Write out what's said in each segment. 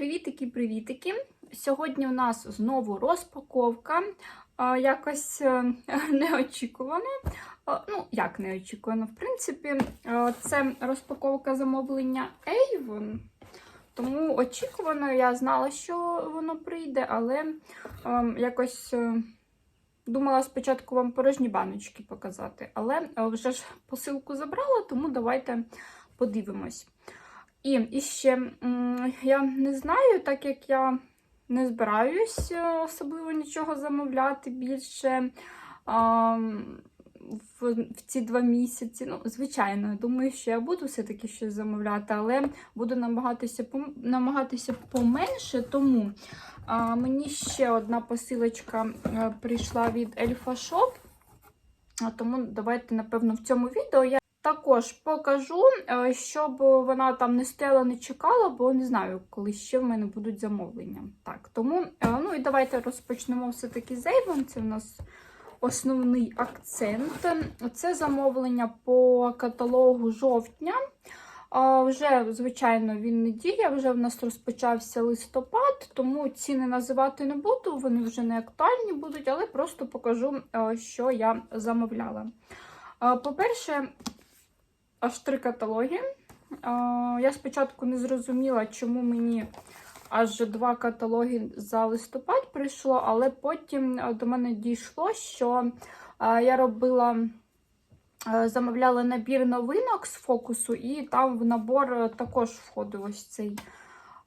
Привітики-привітики! Сьогодні у нас знову розпаковка. Якось е, неочікувано. Ну, як неочікувано, в принципі, це розпаковка замовлення Avon. Тому очікувано, я знала, що воно прийде, але е, якось е, думала спочатку вам порожні баночки показати. Але е, вже ж посилку забрала, тому давайте подивимось. І, і ще я не знаю, так як я не збираюсь е, особливо нічого замовляти більше а, в, в ці два місяці. Ну, звичайно, думаю, що я буду все-таки щось замовляти, але буду намагатися намагатися поменше. Тому а, мені ще одна посилочка е, прийшла від Elfa Shop. А Тому давайте, напевно, в цьому відео я також покажу, е, щоб вона там не стояла, не чекала, бо не знаю, коли ще в мене будуть замовлення. Так, тому, е, ну і давайте розпочнемо все-таки з Avon. Це у нас основний акцент. Це замовлення по каталогу жовтня. Вже, звичайно, він не діє, вже в нас розпочався листопад, тому ціни називати не буду, вони вже не актуальні будуть, але просто покажу, е, що я замовляла. По-перше, аж три каталоги. Я спочатку не зрозуміла, чому мені аж два каталоги за листопад прийшло, але потім е, до мене дійшло, що е, я робила. Е, Замовляла набір новинок з фокусу, і там в набор також входив ось цей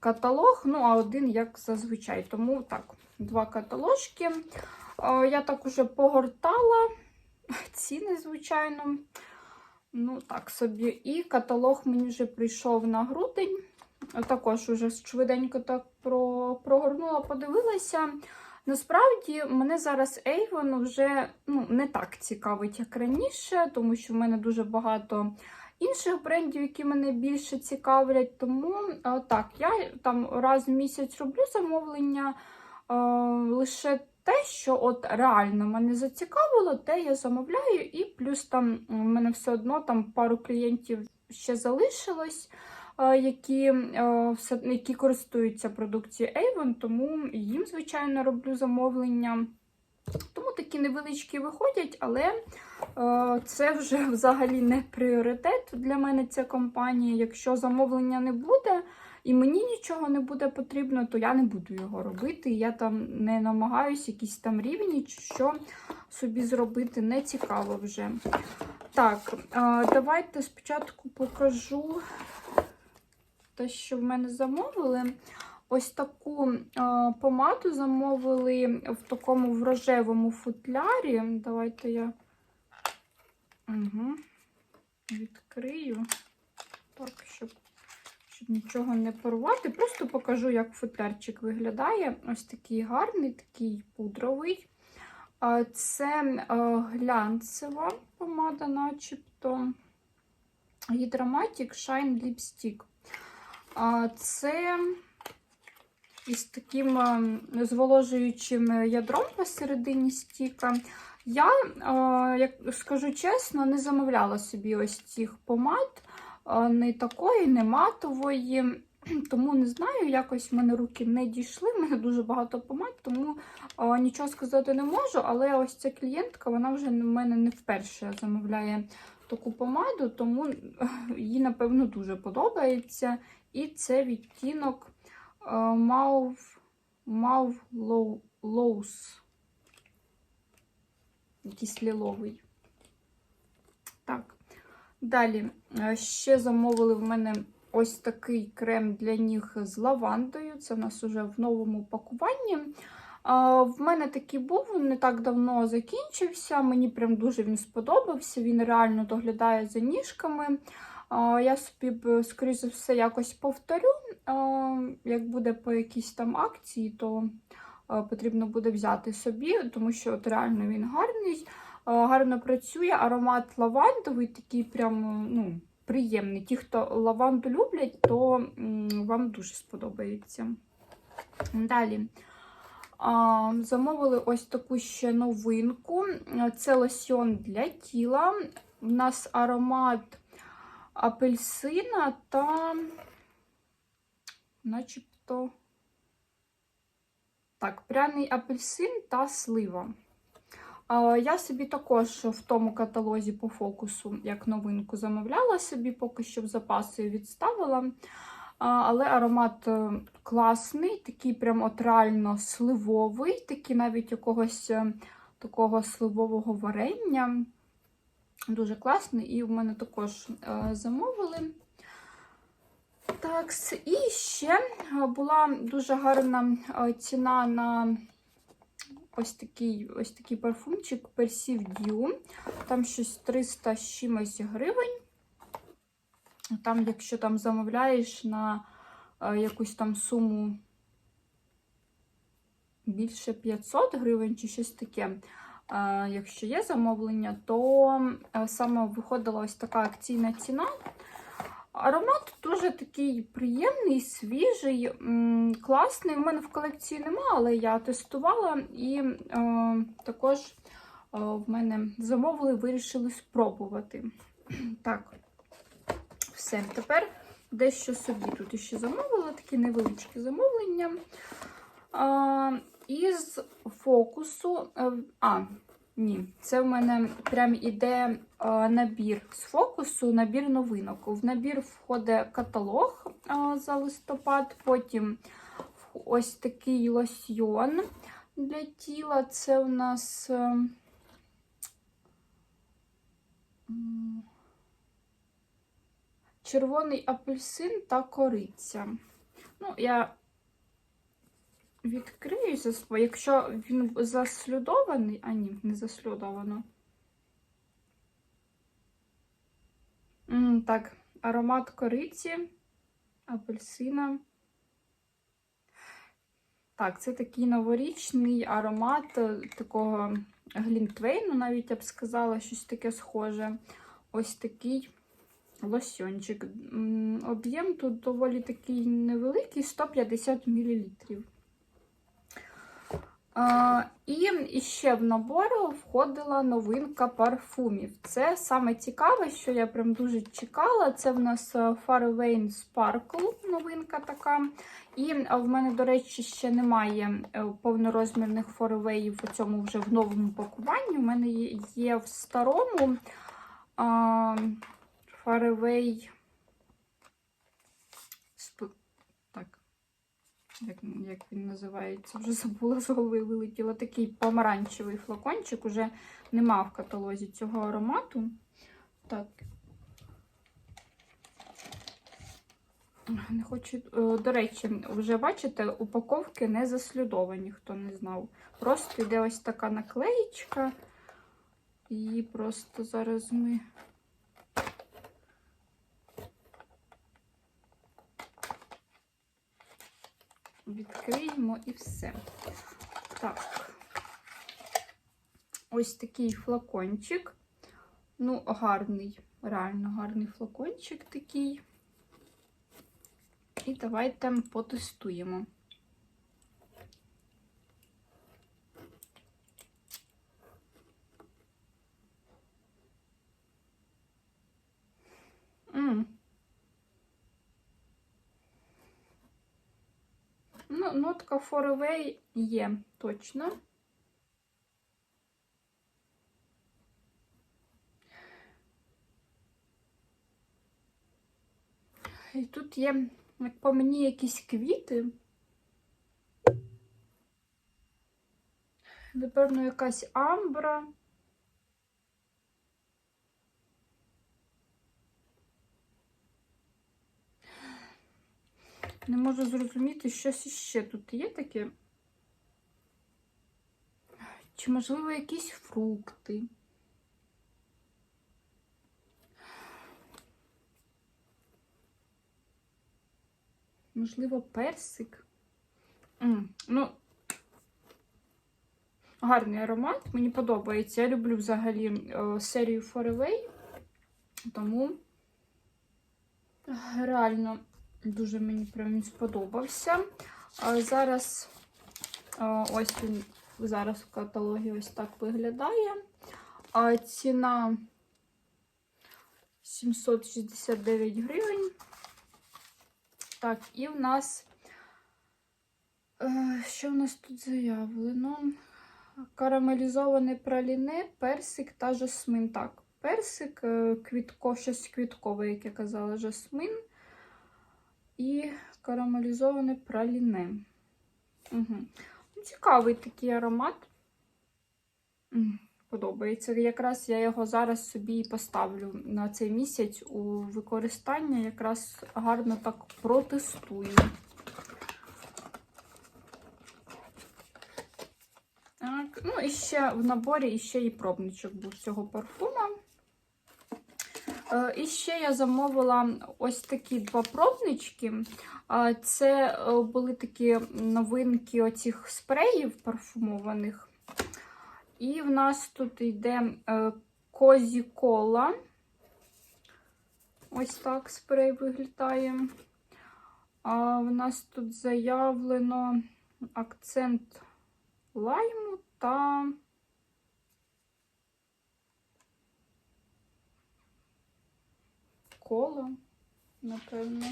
каталог. Ну, а один, як зазвичай. Тому так, два каталожки. Я так уже погортала ціни, звичайно. Ну, так собі. І каталог мені вже прийшов на грудень. Також уже швиденько так про, прогорнула, подивилася. Насправді, мене зараз Avon вже ну, не так цікавить, як раніше, тому що в мене дуже багато інших брендів, які мене більше цікавлять. Тому е, так, я там раз в місяць роблю замовлення е, лише те, що от реально мене зацікавило, те я замовляю, і плюс там у мене все одно там пару клієнтів ще залишилось. е, Які, е, які користуються продукцією Avon, тому їм, звичайно, роблю замовлення. Тому такі невеличкі виходять, але е, це вже взагалі не пріоритет для мене ця компанія. Якщо замовлення не буде і мені нічого не буде потрібно, то я не буду його робити. Я там не намагаюся якісь там рівні, що собі зробити, не цікаво вже. Так, давайте спочатку покажу те, що в мене замовили. Ось таку помаду замовили в такому в рожевому футлярі. Давайте я угу. відкрию, так, щоб, щоб нічого не порвати. Просто покажу, як футлярчик виглядає. Ось такий гарний, такий пудровий. Це е, глянцева помада, начебто. Hydromatic Shine Lipstick. Це із таким е, зволожуючим ядром посередині стіка. Я, е, як скажу чесно, не замовляла собі ось цих помад, не такої, не матової. Тому не знаю, якось в мене руки не дійшли. в мене дуже багато помад, тому е, нічого сказати не можу. Але ось ця клієнтка, вона вже в мене не вперше замовляє таку помаду, тому е, їй, напевно, дуже подобається. І це відтінок е, Mauve, Mauve Low- Lows. Якийсь ліловий. Далі е, ще замовили в мене ось такий крем для ніг з лавандою. Це в нас уже в новому пакуванні. В мене такий був, він не так давно закінчився. Мені прям дуже він сподобався. Він реально доглядає за ніжками. Я собі, скоріш за все, якось повторю. Як буде по якійсь там акції, то потрібно буде взяти собі, тому що от реально він гарний, гарно працює. Аромат лавандовий, такий прям ну, приємний. Ті, хто лаванду люблять, то вам дуже сподобається. Далі. Замовили ось таку ще новинку. Це лосьон для тіла. У нас аромат апельсина та начебто. Так, пряний апельсин та слива. Я собі також в тому каталозі по фокусу, як новинку, замовляла собі, поки що в запаси відставила. Але аромат е, класний, такий прям от реально сливовий, такий навіть якогось е, такого сливового варення. Дуже класний, і в мене також е, замовили. Так, і ще була дуже гарна ціна на ось такий ось такий парфумчик Perceive Dew. Там щось 300 з чимось гривень. Там, якщо там замовляєш на е, якусь там суму більше 500 гривень чи щось таке. Е, Якщо є замовлення, то е, саме виходила ось така акційна ціна. Аромат дуже такий приємний, свіжий, класний. У мене в колекції немає, але я тестувала і е, також е, в мене замовили, вирішили спробувати. Так, все. Тепер дещо собі тут ще замовила, такі невеличкі замовлення. А, із фокусу. е, А, ні, це в мене прям іде набір з фокусу, набір новинок. В набір входить каталог за листопад, потім ось такий лосьйон для тіла. Це у нас. е, Червоний апельсин та кориця. Ну, я відкрию за свої. Якщо він заслюдований, а ні, не заслюдовано. Так, аромат кориці, апельсина. Так, це такий новорічний аромат е, такого глінтвейну, навіть я б сказала, щось таке схоже. Ось такий лосьончик. Об'єм тут доволі такий невеликий 150 мл. І ще в набор входила новинка парфумів. Це саме цікаве, що я прям дуже чекала. Це в нас е, Sparkle, новинка така. І е, в мене, до речі, ще немає е, повнорозмірних форевеїв у цьому вже в новому пакуванні. У мене є, в старому а, як, як він називається, вже забула з голови вилетіла. Такий помаранчевий флакончик, уже нема в каталозі цього аромату. Так. Не хочу. е, До речі, вже бачите, упаковки не заслідовані, хто не знав. Просто йде ось така наклеїчка. І просто зараз ми. Відкриємо і все. Так. Ось такий флакончик. Ну, гарний, реально гарний флакончик такий. І давайте потестуємо. М. Ну, Foraway є точно. І тут є, як по мені, якісь квіти. Напевно, якась амбра. Не можу зрозуміти, щось іще тут є таке. Чи, можливо, якісь фрукти. Можливо, персик. М, Ну, гарний аромат, мені подобається. Я люблю взагалі е, серію Foreaway, тому реально дуже мені прям він сподобався. Зараз ось він зараз в каталогі ось так виглядає. А ціна 769 гривень. Так, і в нас Е, Що в нас тут заявлено? Карамелізоване праліне, персик та жасмин. Так, персик, е, квітко, щось квіткове, як я казала, жасмин. І карамелізоване праліне. Угу. Цікавий такий аромат. Подобається. Якраз я його зараз собі і поставлю на цей місяць у використання. Якраз гарно так протестую. Так, ну і ще в наборі і ще і пробничок був цього парфума. Е, І ще я замовила ось такі два пробнички. Це е, були такі новинки оцих спреїв парфумованих. І в нас тут йде е, козі кола. Ось так спрей виглядає. А в нас тут заявлено акцент лайму та кола, напевно.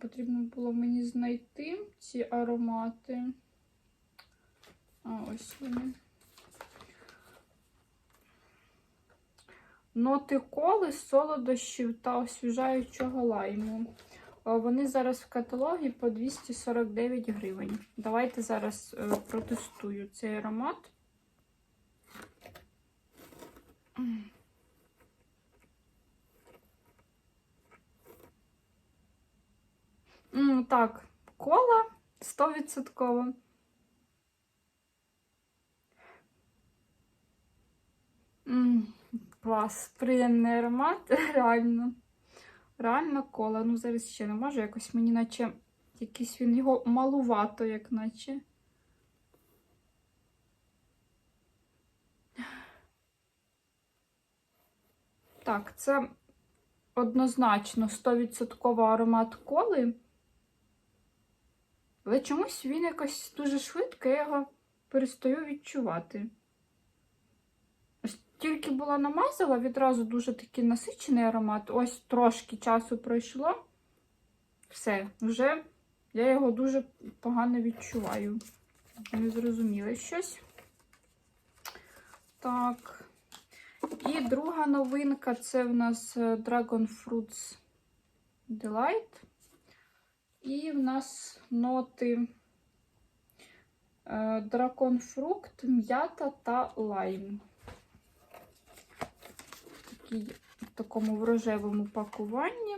Потрібно було мені знайти ці аромати. А ось вони. Ноти коли, солодощів та освіжаючого лайму. Е, Вони зараз в каталогі по 249 гривень. Давайте зараз е, протестую цей аромат. Так, кола 100%. Клас, приємний аромат, реально. Реально кола. Ну, зараз ще не можу. Якось мені наче якийсь він його малувато, як наче. Так, це однозначно 100% аромат коли. Але чомусь він якось дуже швидко, я його перестаю відчувати. Тільки була намазала, відразу дуже такий насичений аромат. Ось трошки часу пройшло. Все, вже я його дуже погано відчуваю. Не зрозуміла щось. Так. І друга новинка це в нас е, Dragon Fruits Delight. І в нас ноти е, драконфрукт, м'ята та лайм. Такий в такому в рожевому пакуванні.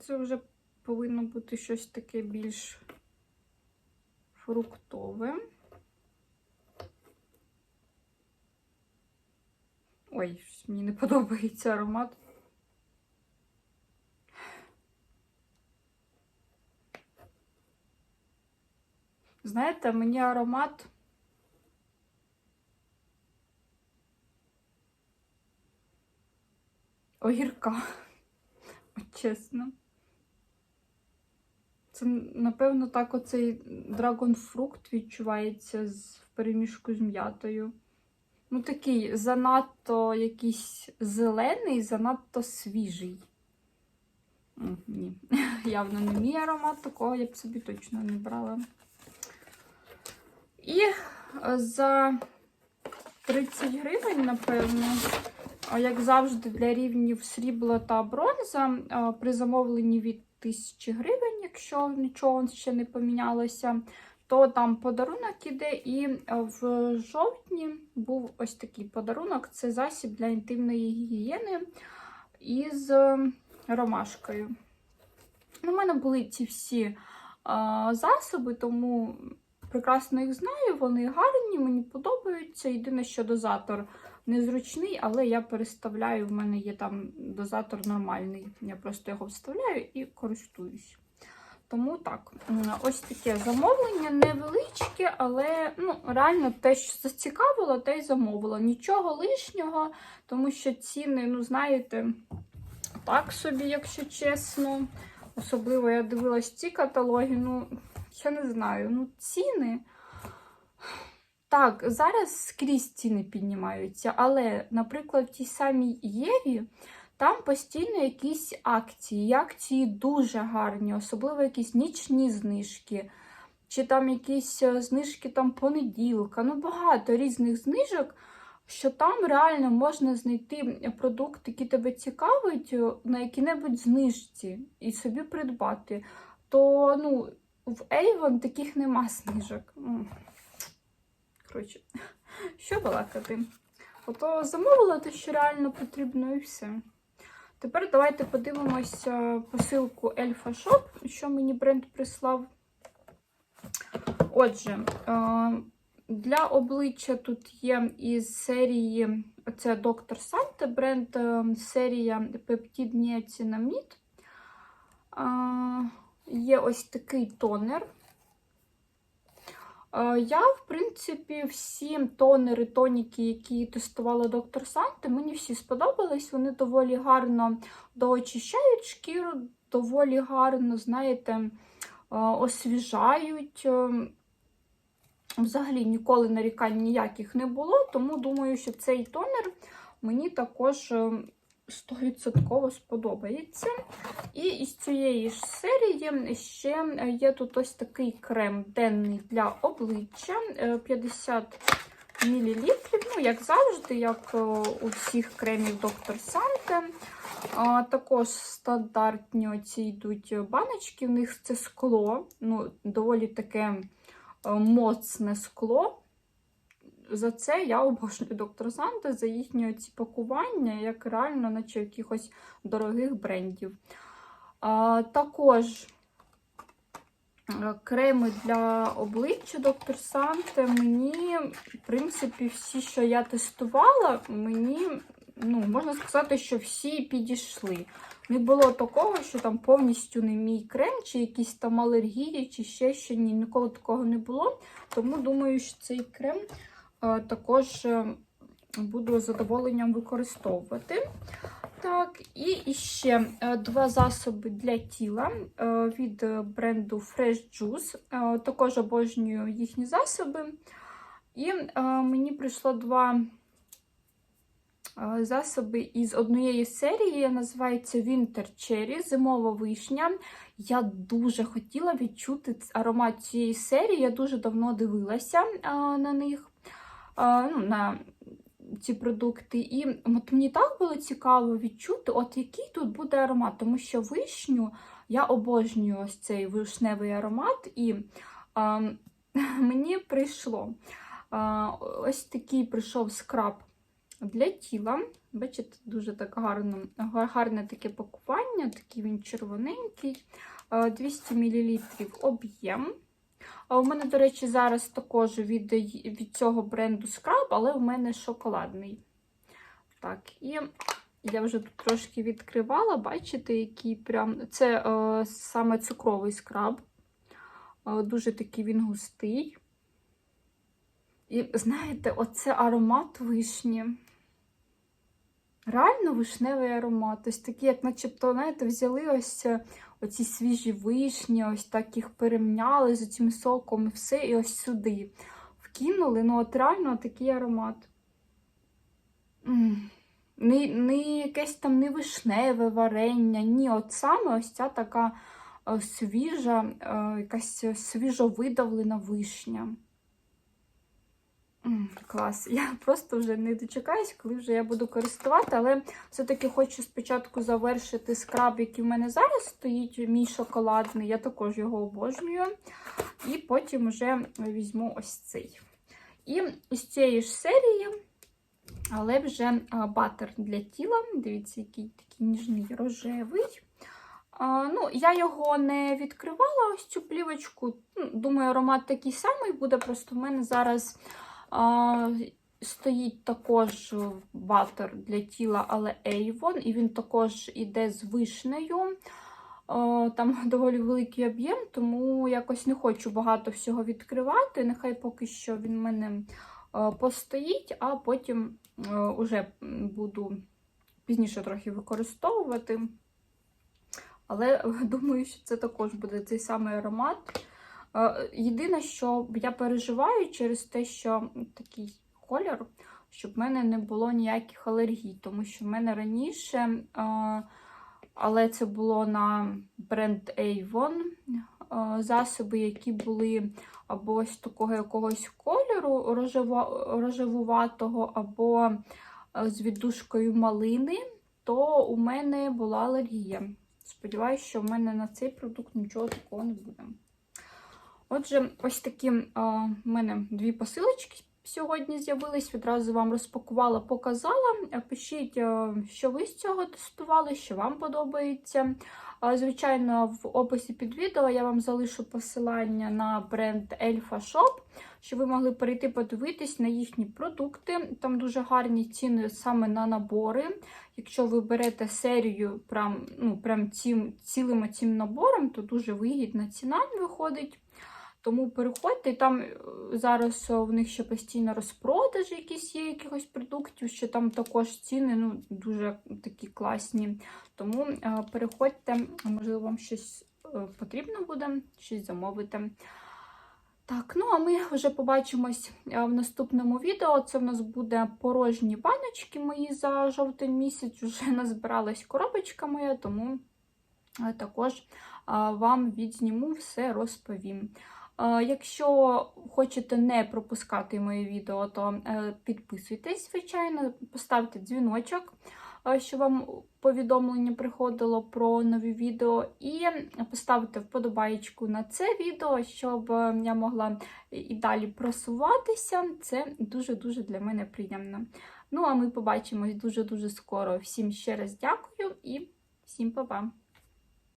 Це вже повинно бути щось таке більш фруктове. Ой, мені не подобається аромат. Знаєте, мені аромат огірка, от чесно. Це, напевно, так оцей драгонфрукт відчувається з в перемішку з м'ятою. Ну, такий занадто якийсь зелений, занадто свіжий. Ні, явно не мій аромат, такого я б собі точно не брала. І за 30 гривень, напевно, як завжди, для рівнів срібла та бронза е, при замовленні від 1000 гривень, якщо нічого ще не помінялося, то там подарунок іде. І е, в жовтні був ось такий подарунок: це засіб для інтимної гігієни із е, ромашкою. У мене були ці всі засоби, тому прекрасно їх знаю. Вони гарні, мені подобаються. Єдине, що дозатор незручний, але я переставляю. В мене є там дозатор нормальний. Я просто його вставляю і користуюсь. Тому так, ось таке замовлення невеличке, але ну, реально те, що зацікавило, те й замовила. Нічого лишнього, тому що ціни, ну, знаєте, так собі, якщо чесно. Особливо я дивилась ці каталоги, ну, я не знаю, ну, ціни. Так, зараз скрізь ціни піднімаються, але, наприклад, в тій самій Єві там постійно якісь акції. І акції дуже гарні, особливо якісь нічні знижки, чи там якісь е, знижки там понеділка. Ну, багато різних знижок, що там реально можна знайти продукт, який тебе цікавить, е, на якій-небудь знижці і собі придбати. То ну, в Avon таких нема знижок. Коротше, що балакати? Ото замовила те, що реально потрібно, і все. Тепер давайте подивимося посилку Elfa Shop, що мені бренд прислав. Отже, е, для обличчя тут є із серії це Доктор Санте, бренд е, серія Пептид Ніацинамід. Е, Є ось такий тонер. Е, Я, в принципі, всі тонери, тоніки, які тестувала доктор Санте, мені всі сподобались. Вони доволі гарно доочищають шкіру, доволі гарно, знаєте, е, освіжають. Е, Взагалі ніколи нарікань ніяких не було, тому думаю, що цей тонер мені також 100% сподобається. І із цієї ж серії ще є тут ось такий крем денний для обличчя е, 50 мл. Ну, як завжди, як е, у всіх кремів Доктор Санте. А, Також стандартні оці йдуть баночки, в них це скло, ну, доволі таке е, моцне скло. За це я обожнюю доктор Санте, за їхні ці пакування, як реально, наче якихось дорогих брендів. А, Також е, креми для обличчя доктор Санте. Мені, в принципі, всі, що я тестувала, мені, ну, можна сказати, що всі підійшли. Не було такого, що там повністю не мій крем, чи якісь там алергії, чи ще що ні. Ніколи такого не було. Тому думаю, що цей крем також е, буду з задоволенням використовувати. Так, і ще е, два засоби для тіла е, від бренду Fresh Juice. Е, Також обожнюю їхні засоби. І е, мені прийшло два е, засоби із однієї серії, називається Winter Cherry, зимова вишня. Я дуже хотіла відчути аромат цієї серії. Я дуже давно дивилася е, на них. Ну, на ці продукти. І от мені так було цікаво відчути, от який тут буде аромат, тому що вишню я обожнюю ось цей вишневий аромат, і а, мені прийшло а, ось такий прийшов скраб для тіла. Бачите, дуже так гарно, гарне таке пакування, такий він червоненький, 200 мл об'єм. А у мене, до речі, зараз також від від цього бренду скраб, але у мене шоколадний. Так, і я вже тут трошки відкривала, бачите, який прям. Це е, саме цукровий скраб. Е, дуже такий він густий. І знаєте, оце аромат вишні. Реально вишневий аромат. Ось такий, як начебто, знаєте, взяли ось оці свіжі вишні, ось так їх перемняли з цим соком і все, і ось сюди вкинули. Ну, от реально такий аромат. Не, якесь там не вишневе варення, ні, от саме ось ця така свіжа, якась свіжо видавлена вишня. Клас. Я просто вже не дочекаюсь, коли вже я буду користувати, але все-таки хочу спочатку завершити скраб, який в мене зараз стоїть, мій шоколадний. Я також його обожнюю. І потім вже візьму ось цей. І з цієї ж серії, але вже батер для тіла. Дивіться, який такий ніжний рожевий. Ну, Я його не відкривала, ось цю плівочку. Думаю, аромат такий самий буде, просто в мене зараз. А, Стоїть також батер для тіла, але Avon, і він також іде з вишнею. Там доволі великий об'єм, тому якось не хочу багато всього відкривати. Нехай поки що він в мене постоїть, а потім уже буду пізніше трохи використовувати. Але думаю, що це також буде цей самий аромат. Е, Єдине, що я переживаю через те, що такий колір, щоб в мене не було ніяких алергій, тому що в мене раніше, е, але це було на бренд Avon, е, засоби, які були або ось такого якогось кольору рожевуватого, або з віддушкою малини, то у мене була алергія. Сподіваюсь, що в мене на цей продукт нічого такого не буде. Отже, ось такі в мене дві посилочки сьогодні з'явились. Відразу вам розпакувала, показала. Е, Пишіть, е, що ви з цього тестували, що вам подобається. Звичайно, в описі під відео я вам залишу посилання на бренд Elfa Shop, щоб ви могли перейти подивитись на їхні продукти. Там дуже гарні ціни саме на набори. Якщо ви берете серію прям, ну, прям цим, цілим цим набором, то дуже вигідна ціна виходить. Тому переходьте, і там е, зараз о, в них ще постійно розпродажі якісь є якихось продуктів, що там також ціни ну, дуже такі класні. Тому е, переходьте, можливо, вам щось е, потрібно буде, щось замовити. Так, ну а ми вже побачимось е, в наступному відео. Це в нас буде порожні баночки мої за жовтень місяць. Уже назбиралась коробочка моя, тому е, також е, вам відзніму все розповім. Якщо хочете не пропускати мої відео, то е, підписуйтесь, звичайно, поставте дзвіночок, е, щоб вам повідомлення приходило про нові відео, і поставте вподобаєчку на це відео, щоб е, я могла і далі просуватися. Це дуже-дуже для мене приємно. Ну, а ми побачимось дуже-дуже скоро. Всім ще раз дякую і всім па-па!